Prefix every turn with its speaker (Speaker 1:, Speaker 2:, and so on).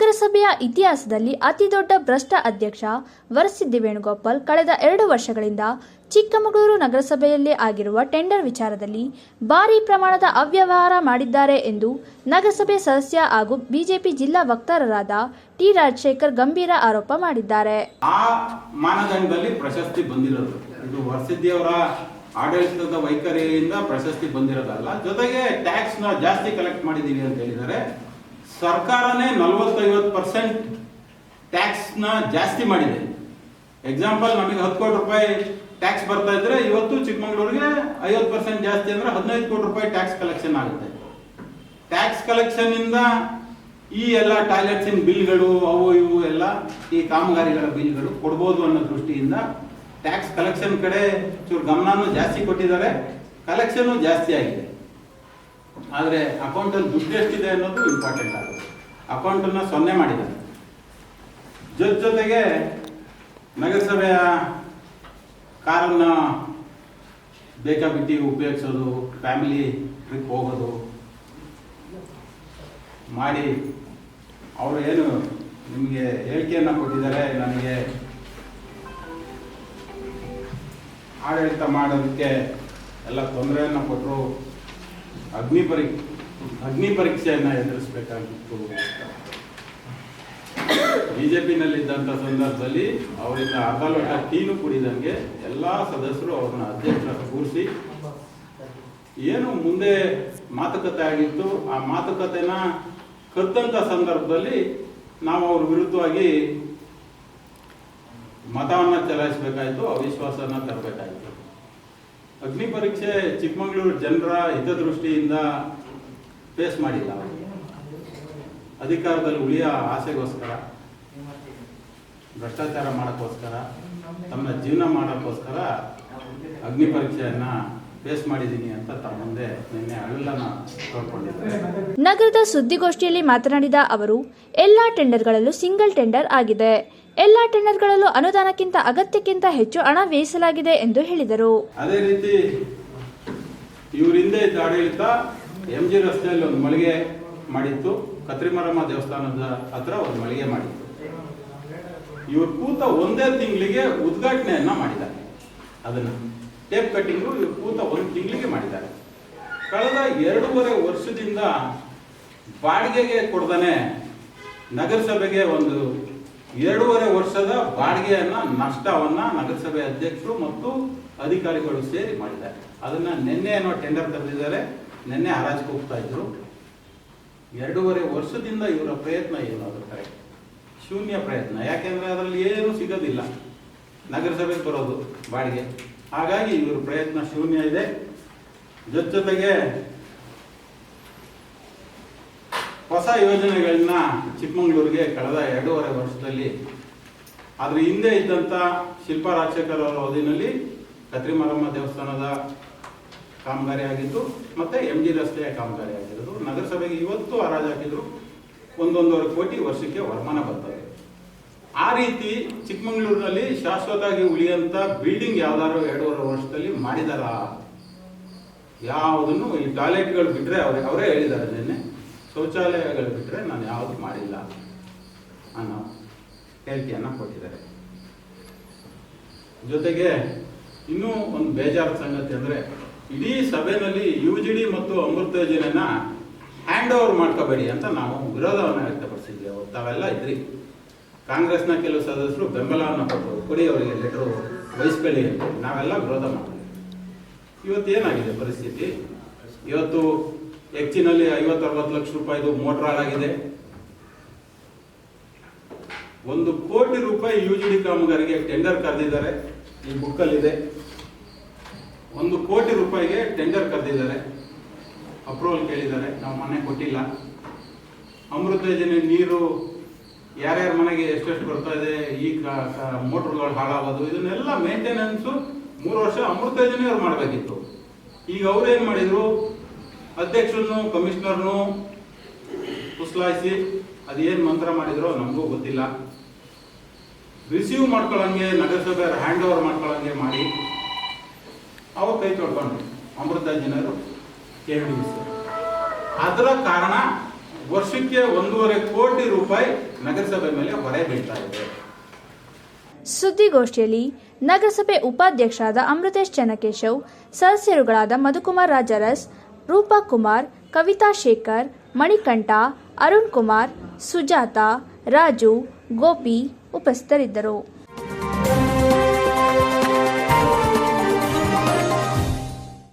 Speaker 1: ನಗರಸಭೆಯ ಇತಿಹಾಸದಲ್ಲಿ ಅತಿದೊಡ್ಡ ಭ್ರಷ್ಟ ಅಧ್ಯಕ್ಷ ವರಸಿದ್ದಿ ವೇಣುಗೋಪಾಲ್ ಕಳೆದ ಎರಡು ವರ್ಷಗಳಿಂದ ಚಿಕ್ಕಮಗಳೂರು ನಗರಸಭೆಯಲ್ಲಿ ಆಗಿರುವ ಟೆಂಡರ್ ವಿಚಾರದಲ್ಲಿ ಭಾರೀ ಪ್ರಮಾಣದ ಅವ್ಯವಹಾರ ಮಾಡಿದ್ದಾರೆ ಎಂದು ನಗರಸಭೆ ಸದಸ್ಯ ಹಾಗೂ ಬಿಜೆಪಿ ಜಿಲ್ಲಾ ವಕ್ತಾರರಾದ ಟಿ ರಾಜಶೇಖರ್ ಗಂಭೀರ ಆರೋಪ ಮಾಡಿದ್ದಾರೆ.
Speaker 2: ಆ ಮಾನದಂಡದಲ್ಲಿ ಪ್ರಶಸ್ತಿ ಬಂದಿರೋದು. ಇದು ವರಸಿದ್ದಿಯವರ ಆಡಳಿತದ ವೈಖರಿಯಿಂದ ಪ್ರಶಸ್ತಿ ಬಂದಿರೋದಲ್ಲ. ಜೊತೆಗೆ ಟ್ಯಾಕ್ಸ್ನ ಜಾಸ್ತಿ ಕಲೆಕ್ಟ್ ಮಾಡಿದೀವಿ ಅಂತ ಹೇಳಿದ್ದಾರೆ. ಸರ್ಕಾರನೇ ನಲವತ್ತೈವತ್ತು ಪರ್ಸೆಂಟ್ ಟ್ಯಾಕ್ಸ್ನ ಜಾಸ್ತಿ ಮಾಡಿದೆ. ಎಕ್ಸಾಂಪಲ್ ನಮಗೆ ಹತ್ತು ಕೋಟಿ ರೂಪಾಯಿ ಟ್ಯಾಕ್ಸ್ ಬರ್ತಾ ಇದ್ರೆ ಇವತ್ತು ಚಿಕ್ಕಮಂಗ್ಳೂರಿಗೆ ಐವತ್ತು ಪರ್ಸೆಂಟ್ ಜಾಸ್ತಿ ಅಂದ್ರೆ ಹದಿನೈದು ಕೋಟಿ ರೂಪಾಯಿ ಟ್ಯಾಕ್ಸ್ ಕಲೆಕ್ಷನ್ ಆಗುತ್ತೆ. ಟ್ಯಾಕ್ಸ್ ಕಲೆಕ್ಷನ್ ಇಂದ ಈ ಎಲ್ಲ ಟಾಯ್ಲೆಟ್ಸಿನ ಬಿಲ್ಗಳು, ಅವು ಇವು ಎಲ್ಲ ಈ ಕಾಮಗಾರಿಗಳ ಬಿಲ್ಗಳು ಕೊಡ್ಬೋದು ಅನ್ನೋ ದೃಷ್ಟಿಯಿಂದ ಟ್ಯಾಕ್ಸ್ ಕಲೆಕ್ಷನ್ ಕಡೆ ಚೂರು ಗಮನನೂ ಜಾಸ್ತಿ ಕೊಟ್ಟಿದ್ದಾರೆ. ಕಲೆಕ್ಷನ್ ಜಾಸ್ತಿ ಆಗಿದೆ. ಆದರೆ ಅಕೌಂಟಲ್ಲಿ ದುಡ್ಡು ಎಷ್ಟಿದೆ ಅನ್ನೋದು ಇಂಪಾರ್ಟೆಂಟ್ ಆಗುತ್ತೆ. ಅಕೌಂಟನ್ನು ಸೊನ್ನೆ ಮಾಡಿದ್ದಾರೆ. ಜೊತೆ ಜೊತೆಗೆ ನಗರಸಭೆಯ ಕಾರನ್ನ ಬೇಕಾಬಿಟ್ಟಿ ಉಪಯೋಗಿಸೋದು ಫ್ಯಾಮಿಲಿ ಟ್ರಿಪ್ ಹೋಗೋದು ಮಾಡಿ ಅವರು ಏನು ನಿಮಗೆ ಹೇಳಿಕೆಯನ್ನು ಕೊಟ್ಟಿದ್ದಾರೆ, ನನಗೆ ಆಡಳಿತ ಮಾಡೋದಕ್ಕೆ ಎಲ್ಲ ತೊಂದರೆಯನ್ನು ಕೊಟ್ಟರು ಅಗ್ನಿ ಪರೀಕ್ಷೆ ಅಗ್ನಿ ಪರೀಕ್ಷೆಯನ್ನು ಎದುರಿಸಬೇಕಾಗಿತ್ತು ಬಿಜೆಪಿನಲ್ಲಿದ್ದಂಥ ಸಂದರ್ಭದಲ್ಲಿ ಅವರಿಂದ ಅರ್ಧ ಲೋಟ ಟೀನು ಕುಡಿದಂಗೆ ಎಲ್ಲ ಸದಸ್ಯರು ಅವ್ರನ್ನ ಅಧ್ಯಕ್ಷ ಕೂರಿಸಿ ಏನು ಮುಂದೆ ಮಾತುಕತೆ ಆಗಿತ್ತು, ಆ ಮಾತುಕತೆನ ಕದ್ದಂತ ಸಂದರ್ಭದಲ್ಲಿ ನಾವು ಅವ್ರ ವಿರುದ್ಧವಾಗಿ ಮತವನ್ನ ಚಲಾಯಿಸಬೇಕಾಯಿತು ಅವಿಶ್ವಾಸನ ತರಬೇಕಾಯ್ತು. ಅಗ್ನಿ ಪರೀಕ್ಷೆ ಚಿಕ್ಕಮಗಳೂರು ಜನರ ಹಿತದೃಷ್ಟಿಯಿಂದ ಫೇಸ್ ಮಾಡಿಲ್ಲ ಅಧಿಕಾರದಲ್ಲಿ ಉಳಿಯ ಆಸೆಗೋಸ್ಕರ, ಭ್ರಷ್ಟಾಚಾರ ಮಾಡೋಕ್ಕೋಸ್ಕರ, ತಮ್ಮ ಜೀವನ ಮಾಡೋಕ್ಕೋಸ್ಕರ ಅಗ್ನಿ ಪರೀಕ್ಷೆಯನ್ನ ಫೇಸ್ ಮಾಡಿದ್ದೀನಿ ಅಂತ ತಮ್ಮ ಮುಂದೆ ನಿನ್ನೆ ಅಳಲನ್ನ ತೋಡ್ಕೊಂಡಿದ್ದಾರೆ
Speaker 1: ನಗರದ ಸುದ್ದಿಗೋಷ್ಠಿಯಲ್ಲಿ ಮಾತನಾಡಿದ ಅವರು ಎಲ್ಲಾ ಟೆಂಡರ್ಗಳಲ್ಲೂ ಸಿಂಗಲ್ ಟೆಂಡರ್ ಆಗಿದೆ. ಎಲ್ಲಾ ಟೆಂಡರ್ಗಳಲ್ಲೂ ಅನುದಾನಕ್ಕಿಂತ ಅಗತ್ಯಕ್ಕಿಂತ ಹೆಚ್ಚು ಹಣ ವ್ಯಯಿಸಲಾಗಿದೆ ಎಂದು ಹೇಳಿದರು.
Speaker 2: ಅದೇ ರೀತಿ ಇವ್ರ ಹಿಂದೆ ಇದ್ದ ಆಡಳಿತ ಎಂ ಜಿ ರಸ್ತೆಯಲ್ಲಿ ಒಂದು ಮಳಿಗೆ ಮಾಡಿತ್ತು. ಕತ್ರಿಮರಮ್ಮ ದೇವಸ್ಥಾನದ ಹತ್ರ ಒಂದು ಮಳಿಗೆ ಮಾಡಿತ್ತು. ಇವ್ರು ಕೂತ ಒಂದೇ ತಿಂಗಳಿಗೆ ಉದ್ಘಾಟನೆಯನ್ನ ಮಾಡಿದ್ದಾರೆ. ಅದನ್ನ ಟೇಪ್ ಕಟ್ಟಿಂಗು ಕೂತ ಒಂದು ತಿಂಗಳಿಗೆ ಮಾಡಿದ್ದಾರೆ. ಕಳೆದ ಎರಡೂವರೆ ವರ್ಷದಿಂದ ಬಾಡಿಗೆಗೆ ಕೊಡ್ದಾನೆ ನಗರಸಭೆಗೆ ಒಂದು ಎರಡೂವರೆ ವರ್ಷದ ಬಾಡಿಗೆಯನ್ನ, ನಷ್ಟವನ್ನ ನಗರಸಭೆ ಅಧ್ಯಕ್ಷರು ಮತ್ತು ಅಧಿಕಾರಿಗಳು ಸೇರಿ ಮಾಡಿದ್ದಾರೆ. ಅದನ್ನ ನಿನ್ನೆ ಏನೋ ಟೆಂಡರ್ ಕರೆದಿದ್ದಾರೆ ನಿನ್ನೆ ಹರಾಜಿಗೆ ಹೋಗ್ತಾ ಇದ್ರು. ಎರಡೂವರೆ ವರ್ಷದಿಂದ ಇವರ ಪ್ರಯತ್ನ ಏನು ಅದ್ರ ಕಡೆ? ಶೂನ್ಯ ಪ್ರಯತ್ನ. ಯಾಕೆಂದ್ರೆ ಅದರಲ್ಲಿ ಏನು ಸಿಗೋದಿಲ್ಲ. ನಗರಸಭೆಗೆ ಬರೋದು ಬಾಡಿಗೆ. ಹಾಗಾಗಿ ಇವರ ಪ್ರಯತ್ನ ಶೂನ್ಯ ಇದೆ. ಜೊತೆ ಜೊತೆಗೆ ಹೊಸ ಯೋಜನೆಗಳನ್ನ ಚಿಕ್ಕಮಗಳೂರಿಗೆ ಕಳೆದ ಎರಡೂವರೆ ವರ್ಷದಲ್ಲಿ ಅದ್ರ ಹಿಂದೆ ಇದ್ದಂಥ ಶಿಲ್ಪಾ ರಾಜಶೇಖರ್ ಅವರ ಅವಧಿನಲ್ಲಿ ಕತ್ರಿಮಾರಮ್ಮ ದೇವಸ್ಥಾನದ ಕಾಮಗಾರಿ ಆಗಿದ್ದು ಮತ್ತೆ ಎಂ ಜಿ ರಸ್ತೆಯ ಕಾಮಗಾರಿ ಆಗಿರೋದು. ನಗರಸಭೆಗೆ ಇವತ್ತು ಹರಾಜು ಹಾಕಿದ್ರು ಒಂದೊಂದೂವರೆ ಕೋಟಿ ವರ್ಷಕ್ಕೆ ವರಮಾನ ಬರ್ತದೆ. ಆ ರೀತಿ ಚಿಕ್ಕಮಗಳೂರಿನಲ್ಲಿ ಶಾಶ್ವತವಾಗಿ ಉಳಿಯಂತ ಬಿಲ್ಡಿಂಗ್ ಯಾವ್ದಾದ್ರು ಎರಡೂವರೆ ವರ್ಷದಲ್ಲಿ ಮಾಡಿದಾರ? ಯಾವುದನ್ನು ಈ ಟಾಯ್ಲೆಟ್ಗಳು ಬಿಟ್ಟರೆ ಅವ್ರೆ ಅವರೇ ಹೇಳಿದ್ದಾರೆ ನಿನ್ನೆ. ಶೌಚಾಲಯಗಳು ಬಿಟ್ಟರೆ ನಾನು ಯಾವುದು ಮಾಡಿಲ್ಲ ಅನ್ನೋ ಹೇಳಿಕೆಯನ್ನು ಕೊಟ್ಟಿದ್ದಾರೆ. ಜೊತೆಗೆ ಇನ್ನೂ ಒಂದು ಬೇಜಾರು ಸಂಗತಿ ಅಂದ್ರೆ ಇಡೀ ಸಭೆಯಲ್ಲಿ ಯು ಜಿ ಡಿ ಮತ್ತು ಅಮೃತ ಯೋಜನೆನ ಹ್ಯಾಂಡ್ ಓವರ್ ಮಾಡ್ಕೋಬೇಡಿ ಅಂತ ನಾವು ವಿರೋಧವನ್ನು ವ್ಯಕ್ತಪಡಿಸಿದ್ದೇವೆ. ತಾವೆಲ್ಲ ಇದ್ರಿ. ಕಾಂಗ್ರೆಸ್ನ ಕೆಲವು ಸದಸ್ಯರು ಬೆಂಬಲವನ್ನು ಕೊಟ್ಟರು. ಕೊಡಿ ಅವರಿಗೆ ಲೆಟರು ವಹಿಸ್ಕೊಳ್ಳಿ ಅಂತ ನಾವೆಲ್ಲ ವಿರೋಧ ಮಾಡಿದ್ವಿ ಇವತ್ತು ಏನಾಗಿದೆ ಪರಿಸ್ಥಿತಿ? ಇವತ್ತು ಹೆಚ್ಚಿನಲ್ಲಿ ಐವತ್ತು ಅರವತ್ತು ಲಕ್ಷ ರೂಪಾಯಿದು ಮೋಟರ್ ಹಾಳಾಗಿದೆ ಒಂದು ಕೋಟಿ ರೂಪಾಯಿ ಯು ಜಿ ಡಿ ಕಾಮಗಾರಿಗೆ ಟೆಂಡರ್ ಕರೆದಿದ್ದಾರೆ. ಈ ಬುಕ್ಕಲ್ಲಿದೆ ಒಂದು ಕೋಟಿ ರೂಪಾಯಿಗೆ ಟೆಂಡರ್ ಕರೆದಿದ್ದಾರೆ. ಅಪ್ರೂವಲ್ ಕೇಳಿದ್ದಾರೆ. ನಾವು ಮನೆ ಕೊಟ್ಟಿಲ್ಲ. ಅಮೃತ ಯೋಜನೆ ನೀರು ಯಾರ್ಯಾರ ಮನೆಗೆ ಎಷ್ಟೆಷ್ಟು ಬರ್ತಾ ಇದೆ, ಈ ಮೋಟ್ರ್ಗಳು ಹಾಳಾಗೋದು, ಇದನ್ನೆಲ್ಲ ಮೇಂಟೆನೆನ್ಸು ಮೂರು ವರ್ಷ ಅಮೃತ ಯೋಜನೆ ಅವ್ರು ಮಾಡಬೇಕಿತ್ತು. ಈಗ ಅವ್ರು ಏನು ಮಾಡಿದ್ರು? ಅಧ್ಯಕ್ಷರನ್ನು ಕಮಿಷನರ್ನು ಕುಸ್ಲಾಯಿಸಿ ಅದೇನು ಮಂತ್ರ ಮಾಡಿದ್ರೋ ನಮಗೂ ಗೊತ್ತಿಲ್ಲ. ರಿಸೀವ್ ಮಾಡ್ಕೊಳ್ಳಂಗೆ ನಗರಸಭೆ ಹ್ಯಾಂಡ್ ಓವರ್ ಮಾಡ್ಕೊಳ್ಳಂಗೆ ಮಾಡಿ ಅವ್ರು ಕೈ ತೊಳ್ಕೊಂಡ್ರು. ಅಮೃತ ಜನರು ಕೆ ಅದರ ಕಾರಣ ವರ್ಷಕ್ಕೆ ಒಂದೂವರೆ ಕೋಟಿ ರೂಪಾಯಿ ನಗರಸಭೆ ಮೇಲೆ ಹೊರೆ ಬೀಳ್ತಾ ಇದೆ.
Speaker 1: ಸುದ್ದಿಗೋಷ್ಠಿಯಲ್ಲಿ ನಗರಸಭೆ ಉಪಾಧ್ಯಕ್ಷರಾದ ಅಮೃತೇಶ್ ಚೆನ್ನಕೇಶವ್, ಸದಸ್ಯರುಗಳಾದ ಮಧುಕುಮಾರ್ ರಾಜರಸ್, ರೂಪಾ ಕುಮಾರ್, ಕವಿತಾ ಶೇಖರ್, ಮಣಿಕಂಠ, ಅರುಣ್ ಕುಮಾರ್, ಸುಜಾತ, ರಾಜು, ಗೋಪಿ ಉಪಸ್ಥಿತರಿದ್ದರು.